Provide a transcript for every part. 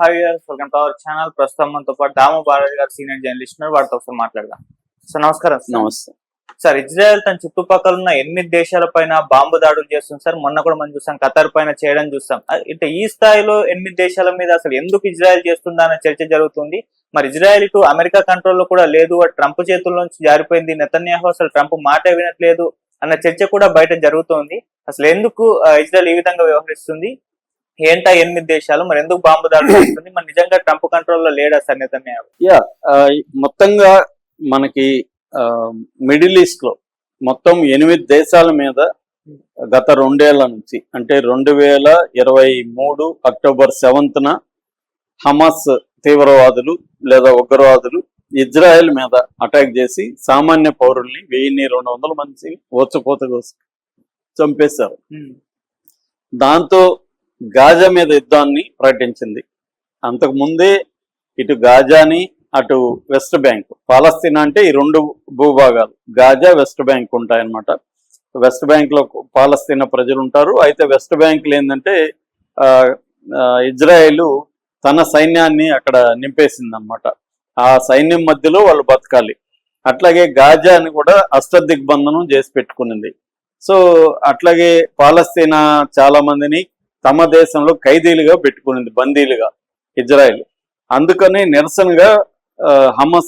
Hi welcome to our channel ప్రస్తుతం మనతో పాటు దాము బాలాజీ గారు సీనియర్ జర్నలిస్ట్ ఉన్నారు. వారితో ఒకసారి మాట్లాడదాం. సార్ నమస్కారం. నమస్తే. సార్ ఇజ్రాయెల్ తన చుట్టుపక్కల ఉన్న ఎనిమిది దేశాల పైన బాంబు దాడులు చేస్తుంది సార్ మొన్న కూడా మనం చూసాం ఖతర్ పైన చేయడం చూస్తాం. ఇట్లా ఈ స్థాయిలో ఎనిమిది దేశాల మీద అసలు ఎందుకు ఇజ్రాయెల్ చేస్తుందా అనే చర్చ జరుగుతుంది. మరి ఇజ్రాయెల్ ఇటు అమెరికా కంట్రోల్లో కూడా లేదు. ట్రంప్ చేతుల నుంచి జారిపోయింది. నెతన్యాహు అసలు ట్రంప్ మాటే వినట్లేదు అన్న చర్చ కూడా బయట జరుగుతోంది. అసలు ఎందుకు ఇజ్రాయెల్ ఈ విధంగా వ్యవహరిస్తుంది? ఏంటా ఎనిమిది దేశాలు మరి ఎందుకు బాంబు దాడులు చేస్తుంది? మరి నిజంగా ట్రంప్ కంట్రోల్లో లేడా సార్ నెతన్యాహు? యా మొత్తంగా మనకి మిడిల్ ఈస్ట్లో మొత్తం ఎనిమిది దేశాల మీద గత రెండేళ్ళ నుంచి అంటే రెండు వేల ఇరవై మూడు అక్టోబర్ సెవెంత్న హమాస్ తీవ్రవాదులు లేదా ఉగ్రవాదులు ఇజ్రాయెల్ మీద అటాక్ చేసి సామాన్య పౌరుల్ని వెయ్యిన్ని రెండు వందల మంది ఓచపోత కోసి చంపేశారు దాంతో గాజా మీద యుద్ధాన్ని ప్రకటించింది. అంతకు ముందే ఇటు గాజాని అటు వెస్ట్ బ్యాంక్. పాలస్తీనా అంటే ఈ రెండు భూభాగాలు. గాజా వెస్ట్ బ్యాంక్ ఉంటాయన్నమాట. వెస్ట్ బ్యాంక్లో పాలస్తీనా ప్రజలు ఉంటారు అయితే వెస్ట్ బ్యాంక్లో ఏంటంటే ఆ, ఇజ్రాయెల్ తన సైన్యాన్ని అక్కడ నింపేసిందనమాట ఆ సైన్యం మధ్యలో వాళ్ళు బతకాలి. అట్లాగే గాజాని కూడా అష్టదిగ్బంధనం చేసి పెట్టుకునింది. సో అట్లాగే పాలస్తీనా చాలా మందిని తమ దేశంలో ఖైదీలుగా పెట్టుకునింది బందీలుగా ఇజ్రాయెల్. అందుకని నిరసనగా ఆ,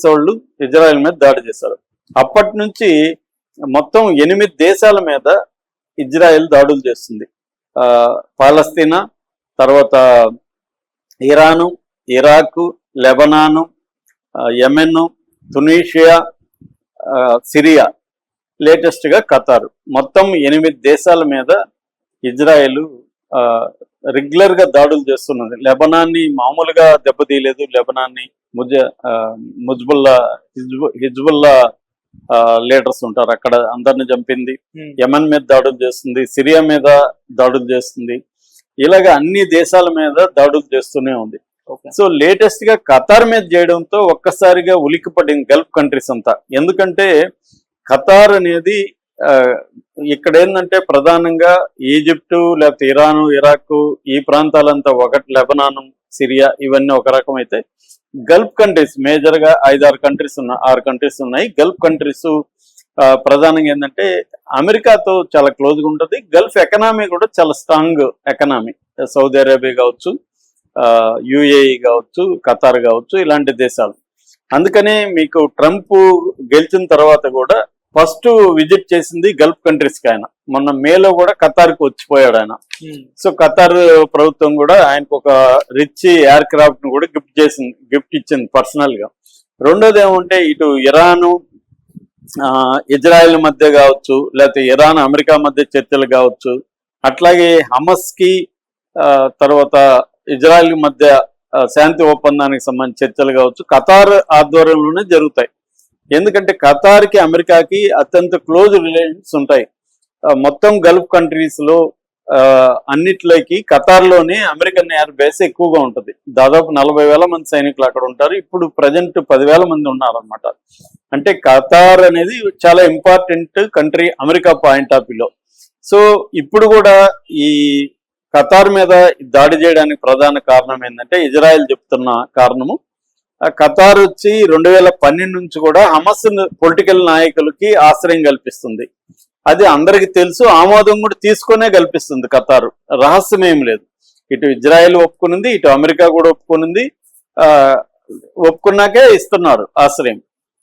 వాళ్ళు ఇజ్రాయెల్ మీద దాడి చేశారు. అప్పటి నుంచి మొత్తం ఎనిమిది దేశాల మీద ఇజ్రాయెల్ దాడులు చేస్తుంది. పాలస్తీనా తర్వాత Iran Iraq Lebanon Yemen Tunisia Syria లేటెస్ట్గా ఖతారు. మొత్తం ఎనిమిది దేశాల మీద ఇజ్రాయెల్ రెగ్యులర్గా దాడులు చేస్తున్నది. లెబనాన్ని మామూలుగా దెబ్బతీయలేదు లెబనాన్ని ముజ ముజ్బుల్లా హిజ్బు- హిజ్బుల్లా లీడర్స్ ఉంటారు. అక్కడ అందరిని చంపింది. యమన్ మీద దాడులు చేస్తుంది. సిరియా మీద దాడులు చేస్తుంది. ఇలాగ అన్ని దేశాల మీద దాడులు చేస్తూనే ఉంది. సో లేటెస్ట్గా ఖతార్ మీద చేయడంతో ఒక్కసారిగా ఉలిక్కిపడింది గల్ఫ్ కంట్రీస్ అంతా. ఎందుకంటే ఖతార్ అనేది ఇక్కడ ఏంటంటే ప్రధానంగా ఈజిప్టు లేకపోతే ఇరాను ఇరాక్ ఈ ప్రాంతాలంతా ఒకటి లెబనానం సిరియా ఇవన్నీ ఒక రకం అయితే గల్ఫ్ కంట్రీస్ మేజర్గా ఐదారు కంట్రీస్ ఉన్నాయి ఆరు కంట్రీస్ ఉన్నాయి. గల్ఫ్ కంట్రీస్ ప్రధానంగా ఏంటంటే అమెరికాతో చాలా క్లోజ్గా ఉంటుంది. గల్ఫ్ ఎకనామీ కూడా చాలా స్ట్రాంగ్ ఎకనామీ. సౌదీ అరేబియా కావచ్చు యుఏఈ కావచ్చు ఖతార్ కావచ్చు ఇలాంటి దేశాలు. అందుకనే మీకు ట్రంప్ గెలిచిన తర్వాత కూడా ఫస్ట్ విజిట్ చేసింది గల్ఫ్ కంట్రీస్కి ఆయన. మొన్న మేలో కూడా ఖతార్కి వచ్చిపోయాడు ఆయన. సో ఖతార్ ప్రభుత్వం కూడా ఆయనకు ఒక రిచ్ ఎయిర్ క్రాఫ్ట్ను కూడా గిఫ్ట్ చేసింది గిఫ్ట్ ఇచ్చింది పర్సనల్గా రెండోది ఏమంటే ఇటు ఇరాను ఆ, ఇజ్రాయెల్ మధ్య కావచ్చు లేకపోతే ఇరాన్ అమెరికా మధ్య చర్చలు కావచ్చు అట్లాగే హమస్కి తర్వాత ఇజ్రాయెల్ మధ్య శాంతి ఒప్పందానికి సంబంధించి చర్చలు కావచ్చు ఖతార్ ఆధ్వర్యంలోనే జరుగుతాయి. ఎందుకంటే ఖతార్కి అమెరికాకి అత్యంత క్లోజ్ రిలేషన్స్ ఉంటాయి. మొత్తం గల్ఫ్ కంట్రీస్లో ఆ, అన్నిట్లోకి ఖతార్లోనే అమెరికన్ ఎయిర్ బేస్ ఎక్కువగా ఉంటుంది. దాదాపు నలభై వేల మంది సైనికులు అక్కడ ఉంటారు. ఇప్పుడు ప్రజెంట్ పదివేల మంది ఉన్నారన్నమాట. అంటే ఖతార్ అనేది చాలా important country America point of వ్యూలో. సో ఇప్పుడు కూడా ఈ ఖతార్ మీద దాడి చేయడానికి ప్రధాన కారణం ఏంటంటే ఇజ్రాయెల్ చెప్తున్న కారణము ఖతార్ వచ్చి రెండు వేల పన్నెండు నుంచి కూడా హమస్ పొలిటికల్ నాయకులకి ఆశ్రయం కల్పిస్తుంది. అది అందరికి తెలుసు ఆమోదం కూడా తీసుకునే కల్పిస్తుంది ఖతార్. రహస్యం ఏం లేదు. ఇటు ఇజ్రాయెల్ ఒప్పుకునింది ఇటు అమెరికా కూడా ఒప్పుకునింది. ఆ, ఒప్పుకున్నాకే ఇస్తున్నారు ఆశ్రయం.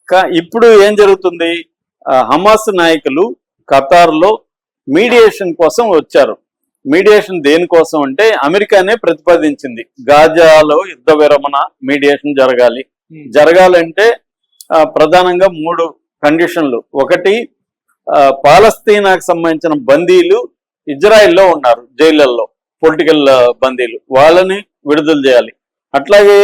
కా- ఇప్పుడు ఏం జరుగుతుంది? హమాస్ నాయకులు ఖతార్లో మీడియేషన్ కోసం వచ్చారు. మీడియేషన్ దేనికోసం అంటే అమెరికానే ప్రతిపాదించింది. గాజాలో యుద్ధ విరమణ మీడియేషన్ జరగాలి. జరగాలంటే ఆ, ప్రధానంగా మూడు కండిషన్లు. ఒకటి పాలస్తీనాకు సంబంధించిన బందీలు ఇజ్రాయెల్లో ఉన్నారు జైళ్ళల్లో పొలిటికల్ బందీలు. వాళ్ళని విడుదల చేయాలి. అట్లాగే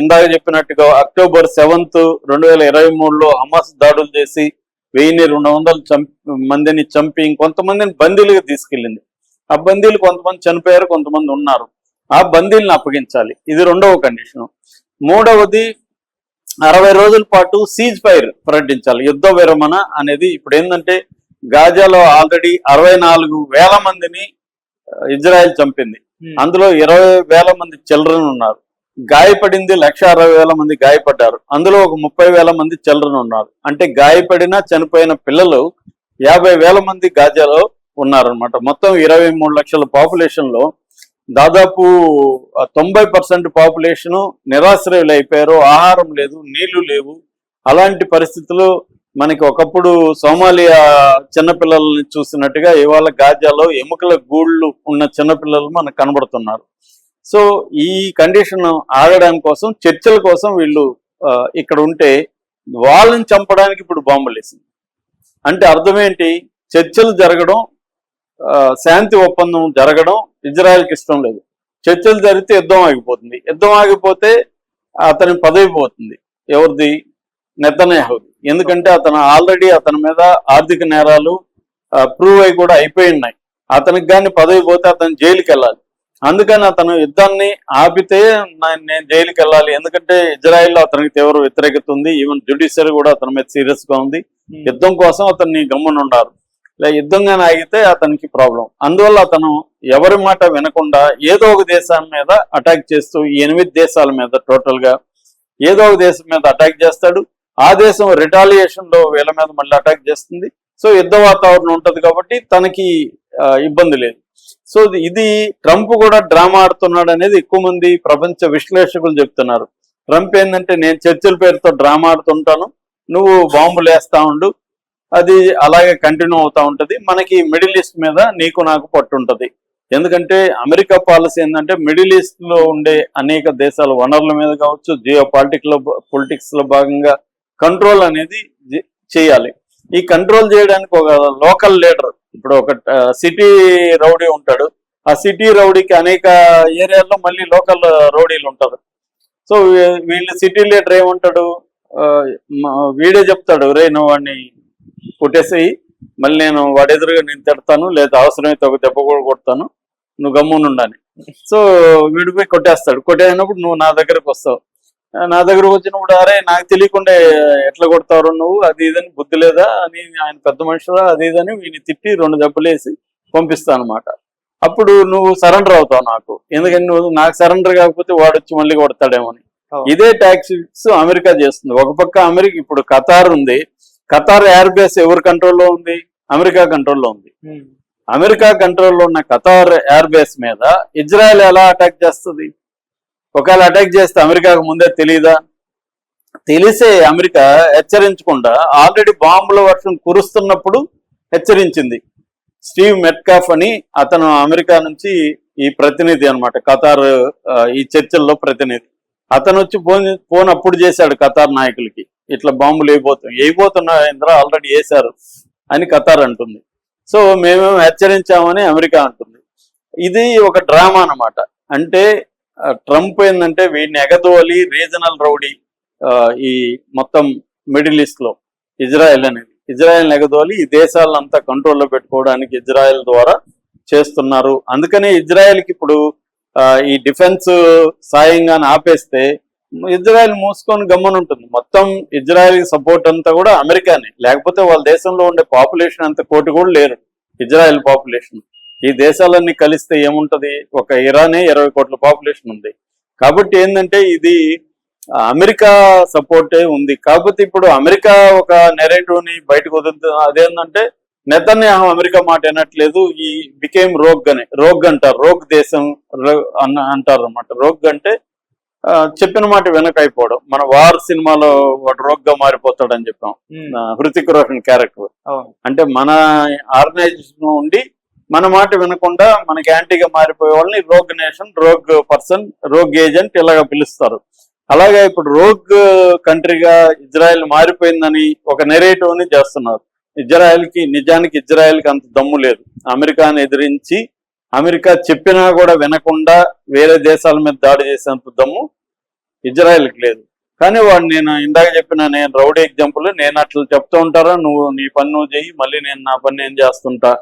ఇందాక చెప్పినట్టుగా అక్టోబర్ సెవెంత్ రెండు వేల ఇరవై మూడులో హమాస్ దాడులు చేసి వెయ్యిన్ని రెండు వందలు చంపి మందిని చంపి ఇంకొంతమందిని బందీలుగా తీసుకెళ్ళింది. ఆ బందీలు కొంతమంది చనిపోయారు కొంతమంది ఉన్నారు. ఆ బందీలను అప్పగించాలి. ఇది రెండవ కండిషన్. మూడవది అరవై రోజుల పాటు సీజ్ ఫైర్ ప్రకటించాలి. యుద్ధ విరమణ అనేది ఇప్పుడు ఏంటంటే గాజాలో ఆల్రెడీ అరవై నాలుగు వేల మందిని ఇజ్రాయెల్ చంపింది. అందులో ఇరవై వేల మంది చిల్డ్రన్ ఉన్నారు. గాయపడింది లక్ష అరవై వేల మంది గాయపడ్డారు. అందులో ఒక ముప్పై వేల మంది చిల్డ్రన్ ఉన్నారు. అంటే గాయపడిన చనిపోయిన పిల్లలు యాభై వేల మంది గాజాలో ఉన్నారనమాట మొత్తం ఇరవై మూడు లక్షల పాపులేషన్లో దాదాపు తొంభై పర్సెంట్ పాపులేషన్ నిరాశ్రయులు అయిపోయారు. ఆహారం లేదు నీళ్ళు లేవు. అలాంటి పరిస్థితులు మనకి ఒకప్పుడు సోమాలియా చిన్నపిల్లల్ని చూసినట్టుగా ఇవాళ గాజాలో ఎముకల గూళ్ళు ఉన్న చిన్నపిల్లలు మనకు కనబడుతున్నారు. సో ఈ కండిషన్ ఆగడానికి కోసం చర్చల కోసం వీళ్ళు ఇక్కడ ఉంటే వాళ్ళని చంపడానికి ఇప్పుడు బాంబులు వేసింది అంటే అర్థం ఏంటి? చర్చలు జరగడం శాంతి ఒప్పందం జరగడం ఇజ్రాయెల్కి ఇష్టం లేదు. చర్చలు జరిగితే యుద్ధం ఆగిపోతుంది. యుద్ధం ఆగిపోతే అతని పదవి పోతుంది. ఎవరిది? నెతన్యాహుది. ఎందుకంటే అతను ఆల్రెడీ అతని మీద ఆర్థిక నేరాలు ప్రూవ్ అయి కూడా అయిపోయి ఉన్నాయి. అతనికి కానీ పదవి పోతే అతను జైలుకి వెళ్ళాలి. అందుకని అతను యుద్ధాన్ని ఆపితే నేను జైలుకి వెళ్ళాలి. ఎందుకంటే ఇజ్రాయెల్లో అతనికి తీవ్ర వ్యతిరేకత ఉంది. ఈవెన్ జ్యుడిషియరీ కూడా అతని మీద సీరియస్గా ఉంది. యుద్ధం కోసం అతన్ని గమ్మున ఉండాలి ఇలా యుద్ధంగా ఆగితే అతనికి ప్రాబ్లం అందువల్ల అతను ఎవరి మాట వినకుండా ఏదో ఒక దేశం మీద అటాక్ చేస్తూ ఎనిమిది దేశాల మీద టోటల్గా ఏదో ఒక దేశం మీద అటాక్ చేస్తాడు. ఆ దేశం రిటాలియేషన్లో వీళ్ళ మీద మళ్ళీ అటాక్ చేస్తుంది. సో యుద్ధ వాతావరణం ఉంటుంది కాబట్టి తనకి ఇబ్బంది లేదు. సో ఇది- ఇది ట్రంప్ కూడా డ్రామా ఆడుతున్నాడు అనేది ఎక్కువ మంది ప్రపంచ విశ్లేషకులు చెప్తున్నారు. ట్రంప్ ఏంటంటే నేను చర్చల పేరుతో డ్రామా ఆడుతుంటాను. నువ్వు బాంబులు వేస్తా ఉండు. అది అలాగే కంటిన్యూ అవుతా ఉంటది. మనకి మిడిల్ ఈస్ట్ మీద నీకు నాకు పట్టుంటుంది ఎందుకంటే అమెరికా పాలసీ ఏంటంటే మిడిల్ ఈస్ట్లో ఉండే అనేక దేశాల వనరుల మీద కావచ్చు జియో పాలిటిక్లో పొలిటిక్స్లో భాగంగా కంట్రోల్ అనేది చేయాలి. ఈ కంట్రోల్ చేయడానికి ఒక లోకల్ లీడర్ ఇప్పుడు ఒక సిటీ రౌడీ ఉంటాడు. ఆ సిటీ రౌడీకి అనేక ఏరియాల్లో మళ్ళీ లోకల్ రౌడీలు ఉంటారు. సో వీళ్ళు సిటీ లీడర్ ఏమంటాడు? ఆ, వీడే చెప్తాడు రే నువ్వు వాడిని కొట్టేసేయి. మళ్ళీ నేను వాడి ఎదురుగా నేను తిడతాను లేదా అవసరమైతే ఒక దెబ్బ కూడా కొడతాను. నువ్వు గమ్మునుండని సో వీడు పోయి కొట్టేస్తాడు. కొట్టేసినప్పుడు నువ్వు నా దగ్గరకు వస్తావు. నా దగ్గరకు వచ్చినప్పుడు అరే నాకు తెలియకుండా ఎట్లా కొడతారు నువ్వు? అది ఇదని బుద్ధి లేదా? అని ఆయన పెద్ద మనుషులా అది ఇదని వీడిని తిట్టి రెండు దెబ్బలేసి పంపిస్తాను అనమాట అప్పుడు నువ్వు సరెండర్ అవుతావు నాకు. ఎందుకని నువ్వు? నాకు సరెండర్ కాకపోతే వాడు వచ్చి మళ్ళీ కొడతాడేమో ఇదే ట్యాక్స్ అమెరికా చేస్తుంది. ఒక పక్క అమెరికా ఇప్పుడు ఖతార్ ఉంది. ఖతార్ ఎయిర్ బేస్ ఎవరి కంట్రోల్లో ఉంది? అమెరికా కంట్రోల్లో ఉంది. అమెరికా కంట్రోల్లో ఉన్న ఖతార్ ఎయిర్ బేస్ మీద ఇజ్రాయెల్ ఎలా అటాక్ చేస్తుంది? ఒకవేళ అటాక్ చేస్తే అమెరికాకు ముందే తెలియదా తెలిసే అమెరికా హెచ్చరించకుండా ఆల్రెడీ బాంబుల వర్షం కురుస్తున్నప్పుడు హెచ్చరించింది. స్టీవ్ మెట్కాఫ్ అని అతను అమెరికా నుంచి ఈ ప్రతినిధి అన్నమాట ఖతార్ ఈ చర్చల్లో ప్రతినిధి. అతను వచ్చి ఫోన్ ఫోన్ అప్పుడు చేశాడు ఖతార్ నాయకులకి. ఇట్లా బాంబులు వేయబోతున్నాం వేయబోతున్నా ఇంద్ర ఆల్రెడీ వేశారు అని ఖతార్ అంటుంది. సో మేమేమో హెచ్చరించామని అమెరికా అంటుంది. ఇది ఒక డ్రామా అన్నమాట. అంటే ట్రంప్ ఏంటంటే వీడిని ఎగదోలి రీజనల్ రౌడీ ఈ మొత్తం మిడిల్ ఈస్ట్లో ఇజ్రాయెల్ అనేది. ఇజ్రాయెల్ ఎగదోలి ఈ దేశాలంతా కంట్రోల్లో పెట్టుకోవడానికి ఇజ్రాయెల్ ద్వారా చేస్తున్నారు. అందుకనే ఇజ్రాయెల్కి ఇప్పుడు ఈ డిఫెన్స్ సాయంగా ఆపేస్తే ఇజ్రాయెల్ మూసుకొని గమ్మని ఉంటుంది. మొత్తం ఇజ్రాయెల్ సపోర్ట్ అంతా కూడా అమెరికానే. లేకపోతే వాళ్ళ దేశంలో ఉండే పాపులేషన్ అంత కోటి కూడా లేరు. ఇజ్రాయెల్ పాపులేషన్ ఈ దేశాలన్నీ కలిస్తే ఏముంటది? ఒక ఇరానే ఇరవై కోట్ల పాపులేషన్ ఉంది. కాబట్టి ఏంటంటే ఇది అమెరికా సపోర్టే ఉంది. కాకపోతే ఇప్పుడు అమెరికా ఒక నెరేటివ్ని బయటకు వదులుతుంది అదేంటంటే నెతన్యాహు అమెరికా మాట వినట్లేదు. ఈ బికేమ్ రోగ్ అని. రోగ్ అంటారు. రోగ్ దేశం రో- అన్న అంటారు అనమాట రోగ్ అంటే చెప్పిన మాట వెనకైపోవడం. మన వార్ సినిమాలో వాడు రోగ్గా మారిపోతాడని చెప్పాం. హృతిక్ రోషన్ క్యారెక్టర్. అంటే మన ఆర్గనైజేషన్ ఉండి మన మాట వినకుండా మనకి యాంటీగా మారిపోయే వాళ్ళని rogue nation rogue person rogue agent ఇలాగ పిలుస్తారు. అలాగే ఇప్పుడు రోగ్ కంట్రీగా ఇజ్రాయెల్ మారిపోయిందని ఒక నెరేటివ్ని చేస్తున్నారు. ఇజ్రాయెల్కి నిజానికి ఇజ్రాయెల్కి అంత దమ్ము లేదు. అమెరికాని ఎదిరించి అమెరికా చెప్పినా కూడా వినకుండా వేరే దేశాల మీద దాడి చేసేంత దమ్ము ఇజ్రాయెల్కి లేదు. కానీ వాడు నేను ఇందాక చెప్పిన నేను రౌడీ ఎగ్జాంపుల్ నేను అట్లా చెప్తూ ఉంటారా నువ్వు నీ పని నువ్వు చెయ్యి మళ్ళీ నేను నా పని నేను చేస్తుంటా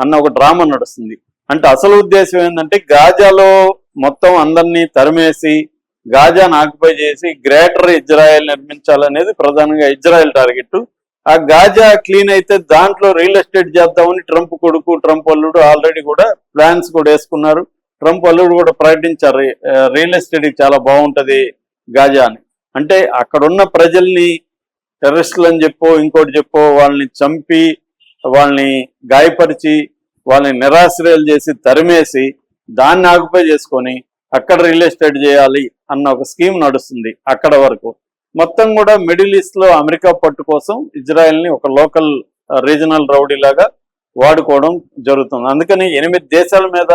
అన్న ఒక డ్రామా నడుస్తుంది. అంటే అసలు ఉద్దేశం ఏంటంటే గాజాలో మొత్తం అందరినీ తరిమేసి గాజాను ఆక్యుపై చేసి గ్రేటర్ ఇజ్రాయెల్ నిర్మించాలనేది ప్రధానంగా ఇజ్రాయెల్ టార్గెట్ ఆ గాజా క్లీన్ అయితే దాంట్లో రియల్ ఎస్టేట్ చేద్దామని ట్రంప్ కొడుకు ట్రంప్ అల్లుడు ఆల్రెడీ కూడా ప్లాన్స్ కూడా వేసుకున్నారు. ట్రంప్ అల్లుడు కూడా ప్రకటించారు. రియల్ ఎస్టేట్ చాలా బాగుంటది గాజా అని. అంటే అక్కడున్న ప్రజల్ని టెర్రరిస్టులు అని చెప్పో ఇంకోటి చెప్పో వాళ్ళని చంపి వాళ్ళని గాయపరిచి వాళ్ళని నిరాశ్రయాలు చేసి తరిమేసి దాన్ని ఆక్యుపై చేసుకొని అక్కడ రియల్ ఎస్టేట్ చేయాలి అన్న ఒక స్కీమ్ నడుస్తుంది అక్కడ వరకు. మొత్తం కూడా మిడిల్ ఈస్ట్లో అమెరికా పట్టు కోసం ఇజ్రాయెల్ని ఒక లోకల్ రీజనల్ రౌడీ లాగా వాడుకోవడం జరుగుతుంది. అందుకని ఎనిమిది దేశాల మీద